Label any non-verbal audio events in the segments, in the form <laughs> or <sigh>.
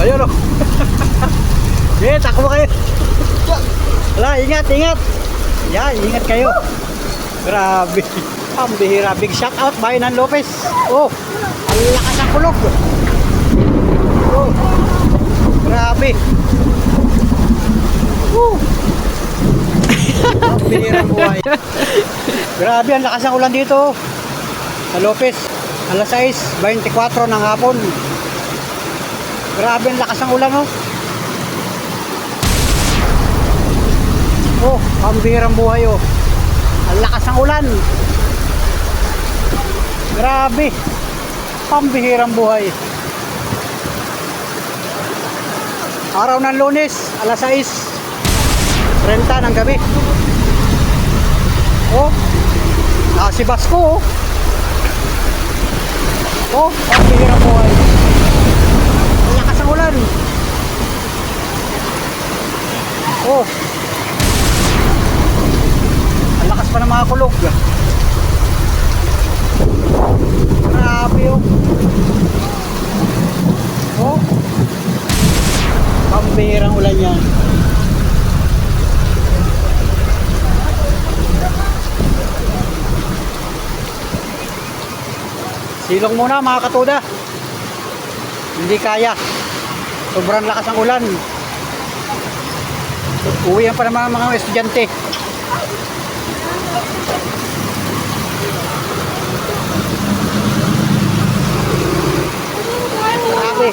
Ayun o. Eh, takbo kayo. Wala, ingat, ingat. Yan, ingat kayo. Grabe. Ang bihira. Big shout out, Bayanan Lopez. Oh, ang lakas ng kulog. Oh, grabe. Oh. ang bihira buhay. Grabe, ang lakas ng ulan dito. Sa Lopez. Alas 6, 24 ng hapon. Grabe ang lakas ng ulan, oh. Oh, pambihirang buhay, oh. Ang lakas ng ulan. Grabe. Pambihirang buhay. Araw ng lunes, alas 6. 30 ng gabi. Oh, nakasibas ko, oh. Oh, pambihirang buhay. Ang lakas ng ulan. Oh. Ang lakas pa ng mga kulog. Grabe oh. Oh. Pambihirang ulan yan. Silong muna mga katuda. Hindi kaya. Sobrang lakas ng ulan. Uwihan pa naman ang mga estudyante. Grabe.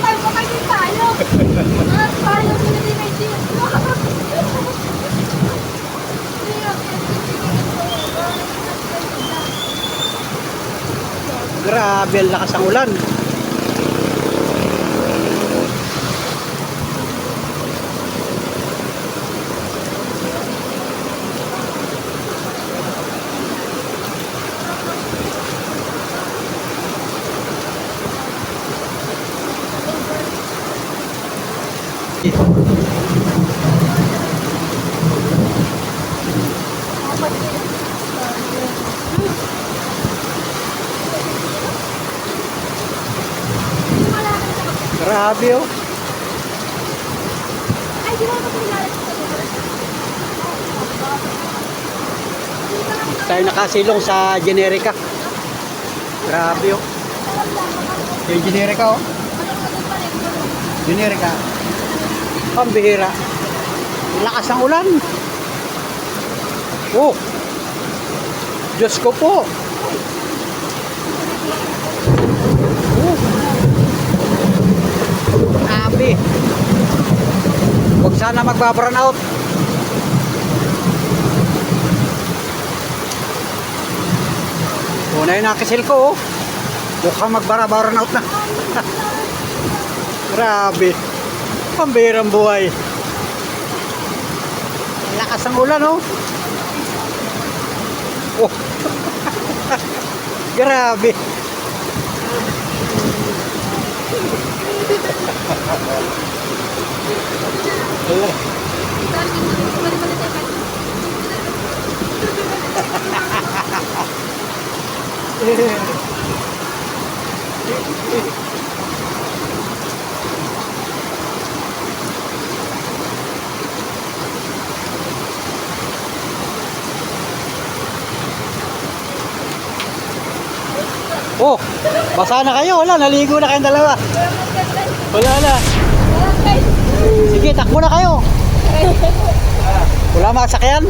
Grabe ang lakas ng ulan. Grabe oh. Tayo nakasilong sa generika. Grabe oh. Yung generika oh. Generika. Pambihira. Ang Lakas ng ulan. Oh. Diyos ko po. Oh. Grabe. Huwag sana magbaburn out. Una yung nakisil ko, oh. Mukhang magbara-burn out na. <laughs> Grabe. Pambirang buhay. Lakas ng ulan, oh. Oh. Grabe. <laughs> Oh, basa na kayo. Wala, naligo na kayong dalawa. Wala na. Sige, takbo na kayo. Wala masakyan?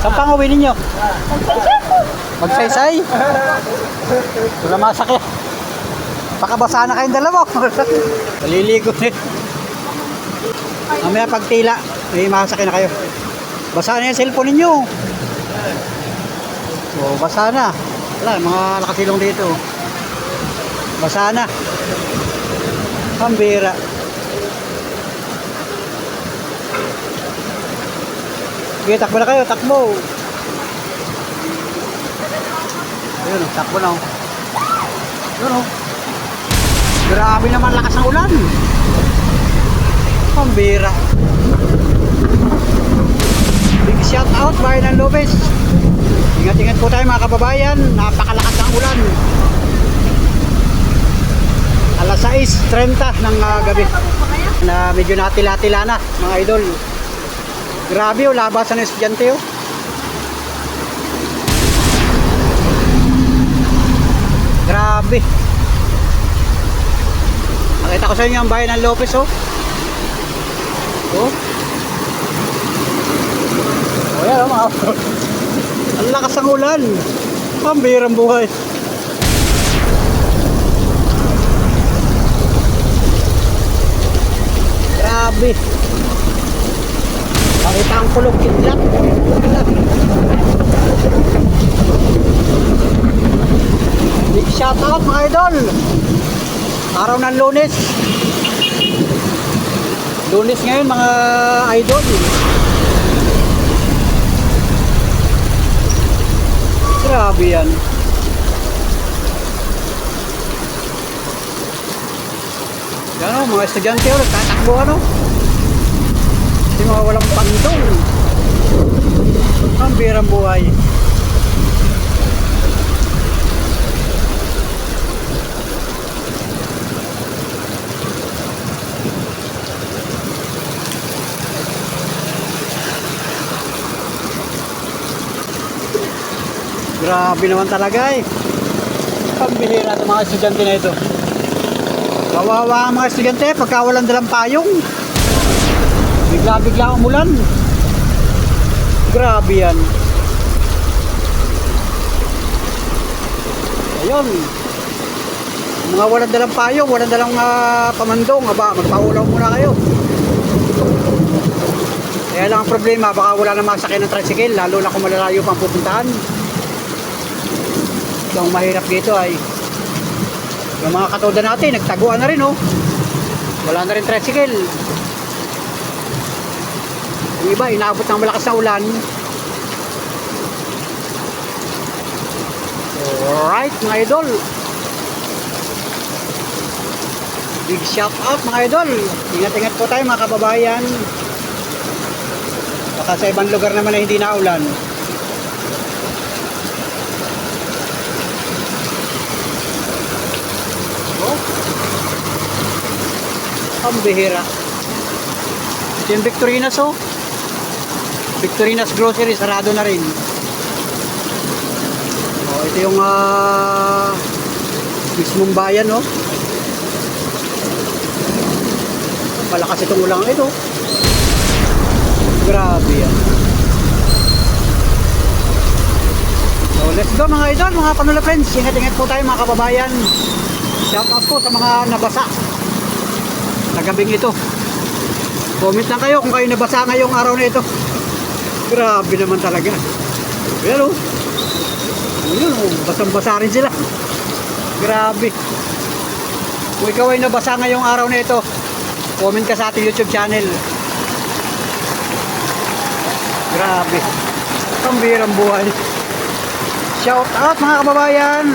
Saan pang uwi ninyo? Magsaysay? Wala masakyan. Baka basa na kayong dalawa. <laughs> Naliligo na. Mamaya pagtila, may masakyan na kayo. Basa na yung cellphone ninyo. Oh, basa na. Wala, mga nakasilong dito. Basa na. Pambira. Sige, takbo na kayo, takbo. Ayun, oh, takbo na. oh. Ayun, oh. Grabe naman lakas ng ulan. Pambira. Big shout out, ng Lopez. Ingat-ingat po tayo mga kababayan. Napakalakas ng ulan. Alas 6.30 ng ah, gabi. Na medyo natila-tila na, mga idol. Grabe oh, labasan ng estudyante oh. Grabe. Nakita ko sa inyo ang bayan ng Lopez oh. Oh. Oh, yan oh, mga <laughs> Ang lakas ng ulan. Pambirang buhay. Grabe. Nakita ang kulog kidlat. Big shout out mga idol. Araw ng lunes. Lunes ngayon mga idol. Grabe yan. Yan o, mga estudyante o, nagtatakbo ano. Hindi mga walang pandong. Ang birang buhay. Grabe naman talaga eh. Pambihira ng mga estudyante na ito. Kawawa ang mga estudyante pagka walang dalang payong. Bigla-bigla umulan. Grabe yan. Ayun. Mga walang dalang payong, walang dalang ah, pamandong, aba, magpaulaw muna kayo. Kaya lang ang problema, baka wala na masakyan ng tricycle, lalo na kung malalayo pang pupuntahan. So, ang mahirap dito ay yung mga katoda natin, nagtaguan na rin, oh. Wala na rin tricycle. Yung iba, inaabot ng malakas na ulan. Alright, mga idol. Big shout out, mga idol. Ingat-ingat po tayo, mga kababayan. Baka sa ibang lugar naman na hindi naulan. Oh. Ang bihira. Ito yung Victorinas oh. Victorinas Grocery, sarado na rin. Oh, ito yung ah mismong bayan oh. Malakas itong ulang ito. Grabe yan. So let's go mga idol, mga panula friends. Ingat-ingat po tayo mga kababayan. Shout out po sa mga nabasa na gabing ito. Comment lang kayo kung kayo nabasa ngayong araw na ito. Grabe naman talaga. Pero, yun, oh, basang-basa rin sila. Grabe. Kung ikaw ay nabasa ngayong araw na ito, comment ka sa ating YouTube channel. Grabe. Ang birang buhay. Shout out mga kababayan.